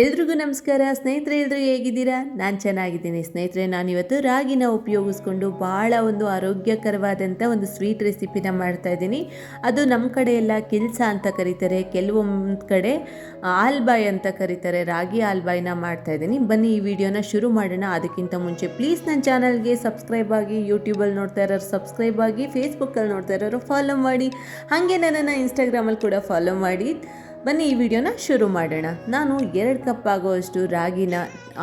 ಎಲ್ರಿಗೂ ನಮಸ್ಕಾರ. ಸ್ನೇಹಿತರೆ ಎಲ್ಲರೂ ಹೇಗಿದ್ದೀರಾ? ನಾನು ಚೆನ್ನಾಗಿದ್ದೀನಿ. ಸ್ನೇಹಿತರೆ, ನಾನಿವತ್ತು ರಾಗಿನ ಉಪಯೋಗಿಸ್ಕೊಂಡು ಭಾಳ ಒಂದು ಆರೋಗ್ಯಕರವಾದಂಥ ಒಂದು ಸ್ವೀಟ್ ರೆಸಿಪಿನ ಮಾಡ್ತಾ ಇದ್ದೀನಿ. ಅದು ನಮ್ಮ ಕಡೆ ಎಲ್ಲ ಕೆಲಸ ಅಂತ ಕರೀತಾರೆ. ಕೆಲವೊಂದು ಕಡೆ ಆಲ್ಬಾಯ್ ಅಂತ ಕರೀತಾರೆ. ರಾಗಿ ಆಲ್ಬಾಯ್ನ ಮಾಡ್ತಾ ಇದ್ದೀನಿ. ಬನ್ನಿ, ಈ ವಿಡಿಯೋನ ಶುರು ಮಾಡೋಣ. ಅದಕ್ಕಿಂತ ಮುಂಚೆ ಪ್ಲೀಸ್ ನನ್ನ ಚಾನಲ್ಗೆ ಸಬ್ಸ್ಕ್ರೈಬ್ ಆಗಿ ಯೂಟ್ಯೂಬಲ್ಲಿ ನೋಡ್ತಾ ಇರೋರು ಸಬ್ಸ್ಕ್ರೈಬ್ ಆಗಿ ಫೇಸ್ಬುಕ್ಕಲ್ಲಿ ನೋಡ್ತಾ ಇರೋರು ಫಾಲೋ ಮಾಡಿ. ಹಾಗೆ ನನ್ನನ್ನು ಇನ್ಸ್ಟಾಗ್ರಾಮಲ್ಲಿ ಕೂಡ ಫಾಲೋ ಮಾಡಿ. ಬನ್ನಿ ಈ ವಿಡಿಯೋನ ಶುರು ಮಾಡೋಣ. ನಾನು ಎರಡು ಕಪ್ ಆಗುವಷ್ಟು ರಾಗಿನ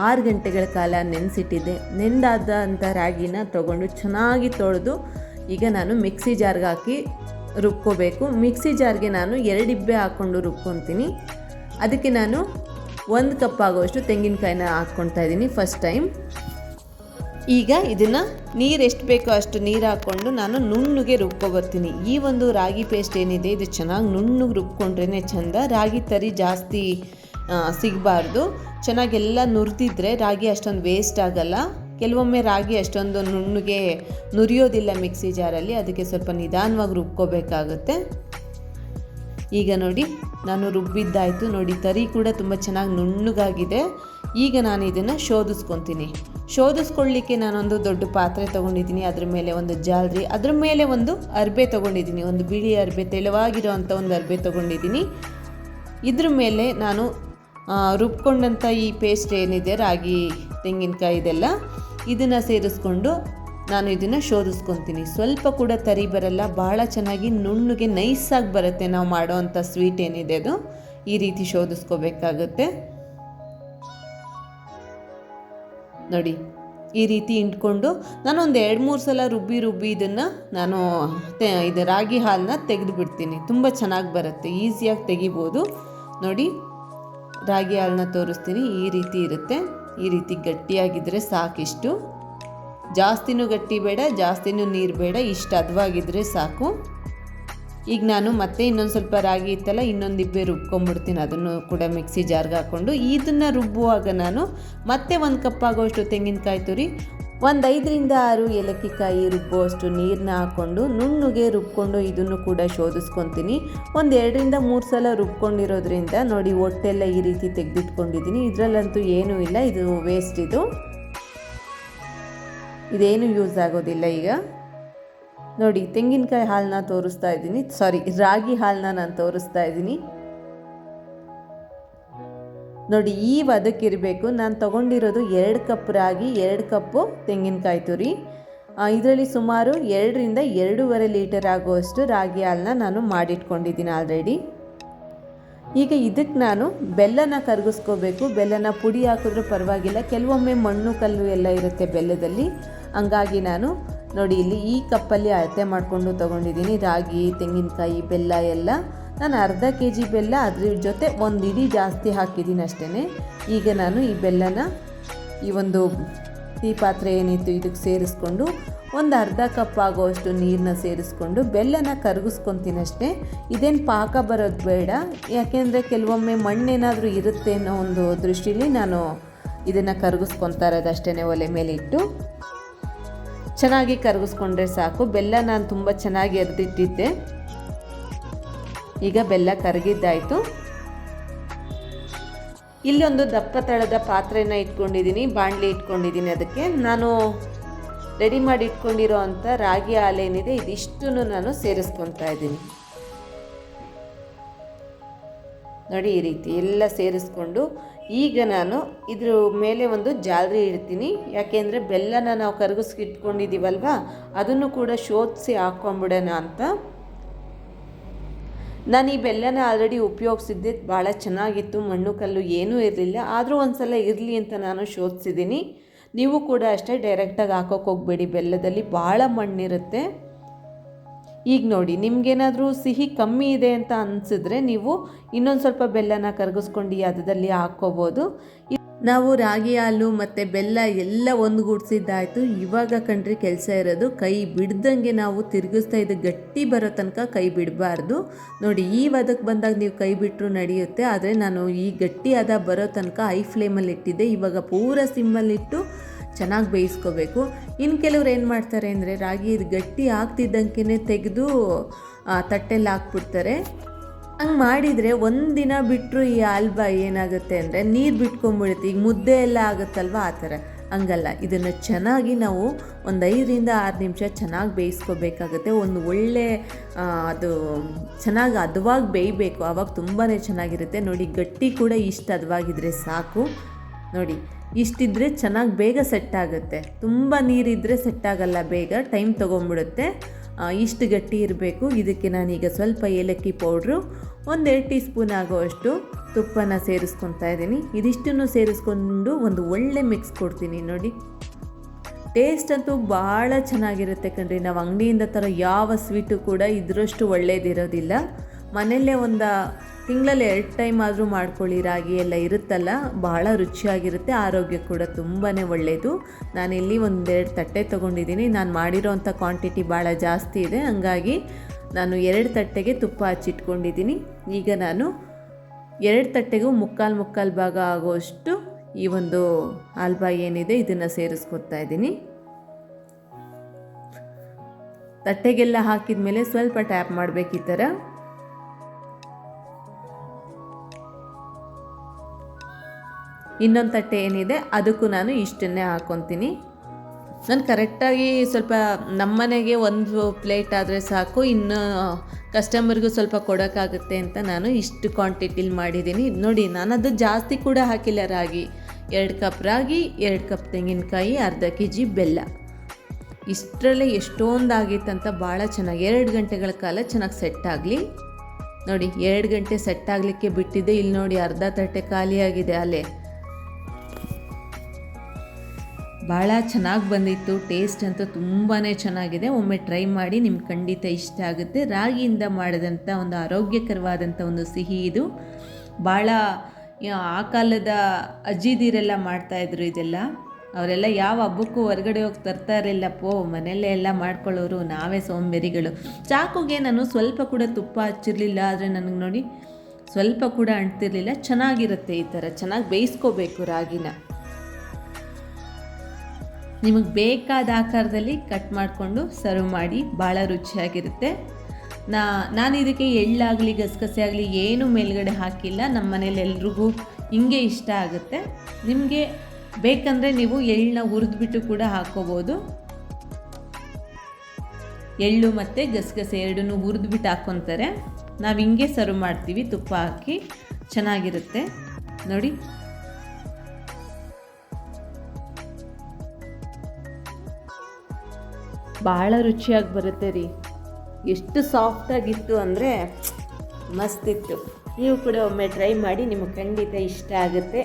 ಆರು ಗಂಟೆಗಳ ಕಾಲ ನೆನೆಸಿಟ್ಟಿದ್ದೆ. ನೆಂದಾದಂಥ ರಾಗಿನ ತಗೊಂಡು ಚೆನ್ನಾಗಿ ತೊಳೆದು ಈಗ ನಾನು ಮಿಕ್ಸಿ ಜಾರ್ಗೆ ಹಾಕಿ ರುಬ್ಕೋಬೇಕು. ಮಿಕ್ಸಿ ಜಾರ್ಗೆ ನಾನು ಎರಡು ಇಬ್ಬೆ ಹಾಕ್ಕೊಂಡು ರುಬ್ಕೊತೀನಿ. ಅದಕ್ಕೆ ನಾನು ಒಂದು ಕಪ್ ಆಗುವಷ್ಟು ತೆಂಗಿನಕಾಯಿನ ಹಾಕ್ಕೊಳ್ತಾ ಇದ್ದೀನಿ ಫಸ್ಟ್ ಟೈಮ್. ಈಗ ಇದನ್ನು ನೀರು ಎಷ್ಟು ಬೇಕೋ ಅಷ್ಟು ನೀರು ಹಾಕ್ಕೊಂಡು ನಾನು ನುಣ್ಣಗೆ ರುಬ್ಕೊಬರ್ತೀನಿ ಈ ಒಂದು ರಾಗಿ ಪೇಸ್ಟ್ ಏನಿದೆ, ಇದು ಚೆನ್ನಾಗಿ ನುಣ್ಣಗೆ ರುಬ್ಕೊಂಡ್ರೇ ಚೆಂದ. ರಾಗಿ ತರಿ ಜಾಸ್ತಿ ಸಿಗಬಾರ್ದು. ಚೆನ್ನಾಗೆಲ್ಲ ನುರಿದಿದ್ರೆ ರಾಗಿ ಅಷ್ಟೊಂದು ವೇಸ್ಟ್ ಆಗಲ್ಲ. ಕೆಲವೊಮ್ಮೆ ರಾಗಿ ಅಷ್ಟೊಂದು ನುಣ್ಣಗೆ ನುರಿಯೋದಿಲ್ಲ ಮಿಕ್ಸಿ ಜಾರಲ್ಲಿ, ಅದಕ್ಕೆ ಸ್ವಲ್ಪ ನಿಧಾನವಾಗಿ ರುಬ್ಕೋಬೇಕಾಗುತ್ತೆ. ಈಗ ನೋಡಿ, ನಾನು ರುಬ್ಬಿದ್ದಾಯಿತು. ನೋಡಿ, ತರಿ ಕೂಡ ತುಂಬ ಚೆನ್ನಾಗಿ ನುಣ್ಣಗಾಗಿದೆ. ಈಗ ನಾನು ಇದನ್ನು ಶೋಧಿಸ್ಕೊತೀನಿ ಶೋಧಿಸ್ಕೊಳ್ಳಿಕ್ಕೆ ನಾನೊಂದು ದೊಡ್ಡ ಪಾತ್ರೆ ತೊಗೊಂಡಿದ್ದೀನಿ, ಅದ್ರ ಮೇಲೆ ಒಂದು ಜಾಲರಿ, ಅದ್ರ ಮೇಲೆ ಒಂದು ಅರ್ಬೆ ತೊಗೊಂಡಿದ್ದೀನಿ, ಒಂದು ಬಿಳಿ ಅರ್ಬೆ ತೆಳುವಾಗಿರುವಂಥ ಒಂದು ಅರ್ಬೆ ತೊಗೊಂಡಿದ್ದೀನಿ. ಇದ್ರ ಮೇಲೆ ನಾನು ರುಬ್ಕೊಂಡಂಥ ಈ ಪೇಸ್ಟ್ ಏನಿದೆ, ರಾಗಿ, ತೆಂಗಿನಕಾಯಿ ಇದೆಲ್ಲ, ಇದನ್ನು ಸೇರಿಸ್ಕೊಂಡು ನಾನು ಇದನ್ನು ಶೋಧಿಸ್ಕೊತೀನಿ. ಸ್ವಲ್ಪ ಕೂಡ ತರಿ ಬರಲ್ಲ ಭಾಳ ಚೆನ್ನಾಗಿ ನುಣ್ಣಗೆ ನೈಸಾಗಿ ಬರುತ್ತೆ ನಾವು ಮಾಡೋ ಅಂಥ ಸ್ವೀಟ್ ಏನಿದೆ ಅದು. ಈ ರೀತಿ ಶೋಧಿಸ್ಕೋಬೇಕಾಗುತ್ತೆ. ನೋಡಿ, ಈ ರೀತಿ ಇಟ್ಕೊಂಡು ನಾನು ಒಂದು ಎರಡು ಮೂರು ಸಲ ರುಬ್ಬಿ ರುಬ್ಬಿ ಇದನ್ನು ನಾನು ಇದು ರಾಗಿ ಹಾಲನ್ನ ತೆಗೆದು ಬಿಡ್ತೀನಿ ತುಂಬ ಚೆನ್ನಾಗಿ ಬರುತ್ತೆ, ಈಸಿಯಾಗಿ ತೆಗಿಬೋದು. ನೋಡಿ, ರಾಗಿ ಹಾಲನ್ನ ತೋರಿಸ್ತೀನಿ, ಈ ರೀತಿ ಇರುತ್ತೆ. ಈ ರೀತಿ ಗಟ್ಟಿಯಾಗಿದ್ದರೆ ಸಾಕಿಷ್ಟು. ಜಾಸ್ತಿನೂ ಗಟ್ಟಿ ಬೇಡ, ಜಾಸ್ತಿನೂ ನೀರು ಬೇಡ ಇಷ್ಟು ಹದವಾಗಿದ್ದರೆ ಸಾಕು. ಈಗ ನಾನು ಮತ್ತೆ ಇನ್ನೊಂದು ಸ್ವಲ್ಪ ರಾಗಿ ಇತ್ತಲ್ಲ, ಇನ್ನೊಂದು ಇಬ್ಬೆ ರುಬ್ಕೊಂಡ್ಬಿಡ್ತೀನಿ. ಅದನ್ನು ಕೂಡ ಮಿಕ್ಸಿ ಜಾರ್ಗೆ ಹಾಕ್ಕೊಂಡು ಇದನ್ನು ರುಬ್ಬುವಾಗ ನಾನು ಮತ್ತೆ ಒಂದು ಕಪ್ ಆಗೋಷ್ಟು ತೆಂಗಿನಕಾಯಿ ತುರಿ, ಒಂದು ಐದರಿಂದ ಆರು ಏಲಕ್ಕಿಕಾಯಿ ರುಬ್ಬುವಷ್ಟು ನೀರನ್ನ ಹಾಕ್ಕೊಂಡು ನುಣ್ಣಗೆ ರುಬ್ಕೊಂಡು ಇದನ್ನು ಕೂಡ ಶೋಧಿಸ್ಕೊತೀನಿ. ಒಂದು ಎರಡರಿಂದ ಮೂರು ಸಲ ರುಬ್ಕೊಂಡಿರೋದ್ರಿಂದ ನೋಡಿ ಒಟ್ಟೆಲ್ಲ ಈ ರೀತಿ ತೆಗೆದಿಟ್ಕೊಂಡಿದ್ದೀನಿ. ಇದರಲ್ಲಂತೂ ಏನೂ ಇಲ್ಲ, ಇದು ವೇಸ್ಟ್ ಇದು. ಇದೇನು ಯೂಸ್ ಆಗೋದಿಲ್ಲ ಈಗ. ನೋಡಿ, ತೆಂಗಿನಕಾಯಿ ಹಾಲನ್ನ ತೋರಿಸ್ತಾ ಇದ್ದೀನಿ. ಸಾರಿ ರಾಗಿ ಹಾಲನ್ನ ನಾನು ತೋರಿಸ್ತಾ ಇದ್ದೀನಿ. ನೋಡಿ, ಈ ವದಕ್ಕಿರಬೇಕು. ನಾನು ತಗೊಂಡಿರೋದು ಎರಡು ಕಪ್ ರಾಗಿ, ಎರಡು ಕಪ್ಪು ತೆಂಗಿನಕಾಯಿ ತುರಿ. ಇದರಲ್ಲಿ ಸುಮಾರು ಎರಡರಿಂದ ಎರಡೂವರೆ ಲೀಟರ್ ಆಗುವಷ್ಟು ರಾಗಿ ಹಾಲನ್ನ ನಾನು ಮಾಡಿಟ್ಕೊಂಡಿದ್ದೀನಿ ಆಲ್ರೆಡಿ. ಈಗ ಇದಕ್ಕೆ ನಾನು ಬೆಲ್ಲನ ಕರಗಿಸ್ಕೋಬೇಕು. ಬೆಲ್ಲನ ಪುಡಿ ಹಾಕಿದ್ರೂ ಪರವಾಗಿಲ್ಲ. ಕೆಲವೊಮ್ಮೆ ಮಣ್ಣು ಕಲ್ಲು ಎಲ್ಲ ಇರುತ್ತೆ ಬೆಲ್ಲದಲ್ಲಿ. ಹಂಗಾಗಿ ನಾನು ನೋಡಿ, ಇಲ್ಲಿ ಈ ಕಪ್ಪಲ್ಲಿ ಅಳತೆ ಮಾಡಿಕೊಂಡು ತೊಗೊಂಡಿದ್ದೀನಿ. ರಾಗಿ, ತೆಂಗಿನಕಾಯಿ, ಬೆಲ್ಲ ಎಲ್ಲ. ನಾನು ಅರ್ಧ ಕೆ ಜಿ ಬೆಲ್ಲ, ಅದ್ರ ಜೊತೆ ಒಂದು ಇಡೀ ಜಾಸ್ತಿ ಹಾಕಿದ್ದೀನಿ ಅಷ್ಟೇ ಈಗ ನಾನು ಈ ಬೆಲ್ಲನ ಈ ಒಂದು ಟೀ ಪಾತ್ರೆ ಏನಿತ್ತು ಇದಕ್ಕೆ ಸೇರಿಸ್ಕೊಂಡು ಒಂದು ಅರ್ಧ ಕಪ್ ಆಗೋಷ್ಟು ನೀರನ್ನ ಸೇರಿಸ್ಕೊಂಡು ಬೆಲ್ಲನ ಕರಗಿಸ್ಕೊತೀನಿ ಅಷ್ಟೇ. ಇದೇನು ಪಾಕ ಬರೋದು ಬೇಡ. ಯಾಕೆಂದರೆ ಕೆಲವೊಮ್ಮೆ ಮಣ್ಣೇನಾದರೂ ಇರುತ್ತೆ ಅನ್ನೋ ಒಂದು ದೃಷ್ಟಿಲಿ ನಾನು ಇದನ್ನು ಕರಗಿಸ್ಕೊತಾ ಇರೋದು ಅಷ್ಟೇ ಒಲೆ ಮೇಲೆ ಇಟ್ಟು ಚೆನ್ನಾಗಿ ಕರಗಿಸ್ಕೊಂಡ್ರೆ ಸಾಕು. ಬೆಲ್ಲ ನಾನು ತುಂಬ ಚೆನ್ನಾಗಿ ಎರೆದಿಟ್ಟಿದ್ದೆ. ಈಗ ಬೆಲ್ಲ ಕರಗಿದ್ದಾಯಿತು. ಇಲ್ಲೊಂದು ದಪ್ಪ ತಳದ ಪಾತ್ರೆನ ಇಟ್ಕೊಂಡಿದ್ದೀನಿ ಬಾಣಲಿ ಇಟ್ಕೊಂಡಿದ್ದೀನಿ ಅದಕ್ಕೆ. ನಾನು ರೆಡಿ ಮಾಡಿ ಇಟ್ಕೊಂಡಿರೋ ಅಂಥ ರಾಗಿ ಹಾಲೇನಿದೆ, ಇದಿಷ್ಟನ್ನು ನಾನು ಸೇರಿಸ್ಕೊತಾ ಇದ್ದೀನಿ. ನೋಡಿ ಈ ರೀತಿ ಎಲ್ಲ ಸೇರಿಸ್ಕೊಂಡು ಈಗ ನಾನು ಇದ್ರ ಮೇಲೆ ಒಂದು ಜಾಲರಿ ಇಡ್ತೀನಿ. ಯಾಕೆಂದರೆ ಬೆಲ್ಲನ ನಾವು ಕರಗಿಸ್ಕಿಟ್ಕೊಂಡಿದ್ದೀವಲ್ವ ಅದನ್ನು ಕೂಡ ಶೋಧಿಸಿ ಹಾಕ್ಕೊಂಬಿಡೋಣ ಅಂತ. ನಾನು ಈ ಬೆಲ್ಲನ ಆಲ್ರೆಡಿ ಉಪಯೋಗಿಸಿದ್ದೆ. ಭಾಳ ಚೆನ್ನಾಗಿತ್ತು. ಮಣ್ಣು ಕಲ್ಲು ಏನೂ ಇರಲಿಲ್ಲ. ಆದರೂ ಒಂದು ಸಲ ಇರಲಿ ಅಂತ ನಾನು ಶೋಧಿಸಿದ್ದೀನಿ. ನೀವು ಕೂಡ ಅಷ್ಟೇ ಡೈರೆಕ್ಟಾಗಿ ಹಾಕೋಕೆ ಹೋಗಬೇಡಿ. ಬೆಲ್ಲದಲ್ಲಿ ಭಾಳ ಮಣ್ಣಿರುತ್ತೆ. ಈಗ ನೋಡಿ, ನಿಮಗೇನಾದರೂ ಸಿಹಿ ಕಮ್ಮಿ ಇದೆ ಅಂತ ಅನಿಸಿದ್ರೆ ನೀವು ಇನ್ನೊಂದು ಸ್ವಲ್ಪ ಬೆಲ್ಲನ ಕರಗಿಸ್ಕೊಂಡು ಅದರಲ್ಲಿ ಹಾಕ್ಕೋಬೋದು. ನಾವು ರಾಗಿ, ಹಾಲು ಮತ್ತು ಬೆಲ್ಲ ಎಲ್ಲ ಒಂದುಗೂಡಿಸಿದ್ದಾಯಿತು. ಇವಾಗ ಕಣ್ರಿ ಕೆಲಸ ಇರೋದು, ಕೈ ಬಿಡ್ದಂಗೆ ನಾವು ತಿರುಗಿಸ್ತಾ ಇದ್ದು ಗಟ್ಟಿ ಬರೋ ತನಕ ಕೈ ಬಿಡಬಾರ್ದು. ನೋಡಿ, ಈ ವದಕ್ಕೆ ಬಂದಾಗ ನೀವು ಕೈ ಬಿಟ್ಟರು ನಡೆಯುತ್ತೆ. ಆದರೆ ನಾನು ಈ ಗಟ್ಟಿಯಾದ ಬರೋ ತನಕ ಐ ಫ್ಲೇಮಲ್ಲಿ ಇಟ್ಟಿದ್ದೆ. ಇವಾಗ ಪೂರ ಸಿಮ್ಮಲ್ಲಿಟ್ಟು ಚೆನ್ನಾಗಿ ಬೇಯಿಸ್ಕೋಬೇಕು. ಇನ್ನು ಕೆಲವ್ರು ಏನು ಮಾಡ್ತಾರೆ ಅಂದರೆ ರಾಗಿ ಇದು ಗಟ್ಟಿ ಆಗ್ತಿದ್ದಂಗೆ ತೆಗೆದು ತಟ್ಟೆಲ್ಲಿ ಹಾಕ್ಬಿಡ್ತಾರೆ. ಹಂಗೆ ಮಾಡಿದರೆ ಒಂದಿನ ಬಿಟ್ಟರು ಈ ಆಲ್ಬಾ ಏನಾಗುತ್ತೆ ಅಂದರೆ ನೀರು ಬಿಟ್ಕೊಂಬಿಡುತ್ತೆ. ಈಗ ಮುದ್ದೆ ಎಲ್ಲ ಆಗುತ್ತಲ್ವ ಆ ಥರ? ಹಂಗಲ್ಲ. ಇದನ್ನು ಚೆನ್ನಾಗಿ ನಾವು ಒಂದು ಐದರಿಂದ ಆರು ನಿಮಿಷ ಚೆನ್ನಾಗಿ ಬೇಯಿಸ್ಕೋಬೇಕಾಗುತ್ತೆ. ಒಂದು ಒಳ್ಳೆ ಅದು ಚೆನ್ನಾಗಿ ಹದವಾಗಿ ಬೇಯಬೇಕು. ಆವಾಗ ತುಂಬಾ ಚೆನ್ನಾಗಿರುತ್ತೆ. ನೋಡಿ, ಗಟ್ಟಿ ಕೂಡ ಇಷ್ಟು ಹದವಾಗಿದ್ರೆ ಸಾಕು. ನೋಡಿ. ಇಷ್ಟಿದ್ರೆ ಚೆನ್ನಾಗಿ ಬೇಗ ಸೆಟ್ ಆಗುತ್ತೆ. ತುಂಬ ನೀರಿದ್ದರೆ ಸೆಟ್ ಆಗಲ್ಲ ಬೇಗ ಟೈಮ್ ತೊಗೊಂಡ್ಬಿಡುತ್ತೆ. ಇಷ್ಟು ಗಟ್ಟಿ ಇರಬೇಕು. ಇದಕ್ಕೆ ನಾನೀಗ ಸ್ವಲ್ಪ ಏಲಕ್ಕಿ ಪೌಡ್ರು, ಒಂದೆರಡು ಟೀ ಸ್ಪೂನ್ ಆಗೋವಷ್ಟು ತುಪ್ಪನ ಸೇರಿಸ್ಕೊತಾ ಇದ್ದೀನಿ. ಇದಿಷ್ಟನ್ನು ಸೇರಿಸ್ಕೊಂಡು ಒಂದು ಒಳ್ಳೆ ಮಿಕ್ಸ್ ಕೊಡ್ತೀನಿ ನೋಡಿ. ಟೇಸ್ಟ್ ಅಂತೂ ಭಾಳ ಚೆನ್ನಾಗಿರುತ್ತೆ ಕಣ್ರಿ. ನಾವು ಅಂಗಡಿಯಿಂದ ತರೋ ಯಾವ ಸ್ವೀಟು ಕೂಡ ಇದರಷ್ಟು ಒಳ್ಳೇದಿರೋದಿಲ್ಲ. ಮನೆಯಲ್ಲೇ ಒಂದು ತಿಂಗಳಲ್ಲಿ ಎರಡು ಟೈಮ್ ಆದರೂ ಮಾಡ್ಕೊಳ್ಳಿ. ರಾಗಿ ಎಲ್ಲ ಇರುತ್ತಲ್ಲ ಭಾಳ ರುಚಿಯಾಗಿರುತ್ತೆ, ಆರೋಗ್ಯ ಕೂಡ ತುಂಬಾ ಒಳ್ಳೆಯದು ನಾನಿಲ್ಲಿ ಒಂದೆರಡು ತಟ್ಟೆ ತೊಗೊಂಡಿದ್ದೀನಿ ನಾನು ಮಾಡಿರೋವಂಥ ಕ್ವಾಂಟಿಟಿ ಭಾಳ ಜಾಸ್ತಿ ಇದೆ. ಹಂಗಾಗಿ ನಾನು ಎರಡು ತಟ್ಟೆಗೆ ತುಪ್ಪ ಹಚ್ಚಿಟ್ಕೊಂಡಿದ್ದೀನಿ ಈಗ ನಾನು ಎರಡು ತಟ್ಟೆಗೂ ಮುಕ್ಕಾಲು ಮುಕ್ಕಾಲು ಭಾಗ ಆಗೋಷ್ಟು ಈ ಒಂದು ಆಲ್ಬಾ ಏನಿದೆ ಇದನ್ನು ಸೇರಿಸ್ಕೊತಾ ಇದ್ದೀನಿ ತಟ್ಟೆಗೆಲ್ಲ ಹಾಕಿದ ಮೇಲೆ ಸ್ವಲ್ಪ ಟ್ಯಾಪ್ ಮಾಡಬೇಕು ಈ ಥರ ಇನ್ನೊಂದು ತಟ್ಟೆ ಏನಿದೆ, ಅದಕ್ಕೂ ನಾನು ಇಷ್ಟನ್ನೇ ಹಾಕ್ಕೊತೀನಿ ನಾನು ಕರೆಕ್ಟಾಗಿ ಸ್ವಲ್ಪ ನಮ್ಮನೆಗೆ ಒಂದು ಪ್ಲೇಟ್ ಆದರೆ ಸಾಕು, ಇನ್ನು ಕಸ್ಟಮರ್ಗೂ ಸ್ವಲ್ಪ ಕೊಡೋಕ್ಕಾಗುತ್ತೆ ಅಂತ ನಾನು ಇಷ್ಟು ಕ್ವಾಂಟಿಟಿಲಿ ಮಾಡಿದ್ದೀನಿ. ನೋಡಿ ನಾನು ಅದು ಜಾಸ್ತಿ ಕೂಡ ಹಾಕಿಲ್ಲ ರಾಗಿ. ಎರಡು ಕಪ್ ರಾಗಿ, ಎರಡು ಕಪ್ ತೆಂಗಿನಕಾಯಿ, ಅರ್ಧ ಕೆ ಜಿ ಬೆಲ್ಲ. ಇಷ್ಟರಲ್ಲೇ ಎಷ್ಟೊಂದು ಆಗಿತ್ತಂತ ಭಾಳ ಚೆನ್ನಾಗಿ, ಎರಡು ಗಂಟೆಗಳ ಕಾಲ ಚೆನ್ನಾಗಿ ಸೆಟ್ ಆಗಲಿ. ನೋಡಿ, ಎರಡು ಗಂಟೆ ಸೆಟ್ ಆಗಲಿಕ್ಕೆ ಬಿಟ್ಟಿದ್ದೆ ಇಲ್ಲಿ ನೋಡಿ, ಅರ್ಧ ತಟ್ಟೆ ಖಾಲಿಯಾಗಿದೆ ಅಲ್ಲೇ. ಭಾಳ ಚೆನ್ನಾಗಿ ಬಂದಿತ್ತು ಟೇಸ್ಟ್ ಅಂತೂ ತುಂಬಾ ಚೆನ್ನಾಗಿದೆ. ಒಮ್ಮೆ ಟ್ರೈ ಮಾಡಿ ನಿಮ್ಗೆ ಖಂಡಿತ ಇಷ್ಟ ಆಗುತ್ತೆ. ರಾಗಿಯಿಂದ ಮಾಡಿದಂಥ ಒಂದು ಆರೋಗ್ಯಕರವಾದಂಥ ಒಂದು ಸಿಹಿ ಇದು. ಭಾಳ ಆ ಕಾಲದ ಅಜ್ಜಿದಿರೆಲ್ಲ ಮಾಡ್ತಾಯಿದ್ರು ಇದೆಲ್ಲ. ಅವರೆಲ್ಲ ಯಾವ ಹಬ್ಬಕ್ಕೂ ಹೊರಗಡೆ ಹೋಗಿ ತರ್ತಾ ಇರಲಿಲ್ಲ. ಪೋ, ಮನೆಯಲ್ಲೇ ಎಲ್ಲ ಮಾಡ್ಕೊಳ್ಳೋರು, ನಾವೇ ಸೋಂಬೇರಿಗಳು. ಚಾಕುಗೆ ನಾನು ಸ್ವಲ್ಪ ಕೂಡ ತುಪ್ಪ ಹಚ್ಚಿರಲಿಲ್ಲ, ಆದರೆ ನನಗೆ ನೋಡಿ ಸ್ವಲ್ಪ ಕೂಡ ಅಂಟ್ತಿರಲಿಲ್ಲ. ಚೆನ್ನಾಗಿರುತ್ತೆ ಈ ಥರ ಚೆನ್ನಾಗಿ ಬೇಯಿಸ್ಕೋಬೇಕು ರಾಗಿನ. ನಿಮಗೆ ಬೇಕಾದ ಆಕಾರದಲ್ಲಿ ಕಟ್ ಮಾಡಿಕೊಂಡು ಸರ್ವ್ ಮಾಡಿ ಭಾಳ ರುಚಿಯಾಗಿರುತ್ತೆ. ನಾ, ನಾನು ಇದಕ್ಕೆ ಎಳ್ಳಾಗಲಿ ಗಸಗಸೆ ಆಗಲಿ ಏನೂ ಮೇಲ್ಗಡೆ ಹಾಕಿಲ್ಲ. ನಮ್ಮ ಮನೇಲಿ ಎಲ್ರಿಗೂ ಹಿಂಗೆ ಇಷ್ಟ ಆಗುತ್ತೆ. ನಿಮಗೆ ಬೇಕಂದರೆ ನೀವು ಎಳ್ಳನ್ನ ಹುರಿದ್ಬಿಟ್ಟು ಕೂಡ ಹಾಕ್ಕೋಬೋದು ಎಳ್ಳು ಮತ್ತು ಗಸಗಸೆ ಎರಡನ್ನೂ ಹುರಿದ್ಬಿಟ್ಟು ಹಾಕ್ಕೊತಾರೆ ನಾವು ಹಿಂಗೆ ಸರ್ವ್ ಮಾಡ್ತೀವಿ. ತುಪ್ಪ ಹಾಕಿ ಚೆನ್ನಾಗಿರುತ್ತೆ. ನೋಡಿ. ಭಾಳ ರುಚಿಯಾಗಿ ಬರುತ್ತೆ ರೀ. ಎಷ್ಟು ಸಾಫ್ಟಾಗಿತ್ತು ಅಂದರೆ ಮಸ್ತಿತ್ತು ನೀವು ಕೂಡ ಒಮ್ಮೆ ಟ್ರೈ ಮಾಡಿ ನಿಮಗೆ ಖಂಡಿತ ಇಷ್ಟ ಆಗುತ್ತೆ.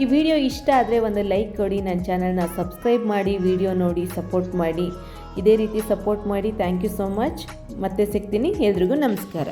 ಈ ವಿಡಿಯೋ ಇಷ್ಟ ಆದರೆ ಒಂದು ಲೈಕ್ ಕೊಡಿ ನನ್ನ ಚಾನಲ್ನ ಸಬ್ಸ್ಕ್ರೈಬ್ ಮಾಡಿ ವಿಡಿಯೋ ನೋಡಿ ಸಪೋರ್ಟ್ ಮಾಡಿ. ಇದೇ ರೀತಿ ಸಪೋರ್ಟ್ ಮಾಡಿ ಥ್ಯಾಂಕ್ ಯು ಸೋ ಮಚ್ ಮತ್ತೆ ಸಿಗ್ತೀನಿ, ಎಲ್ರಿಗೂ ನಮಸ್ಕಾರ.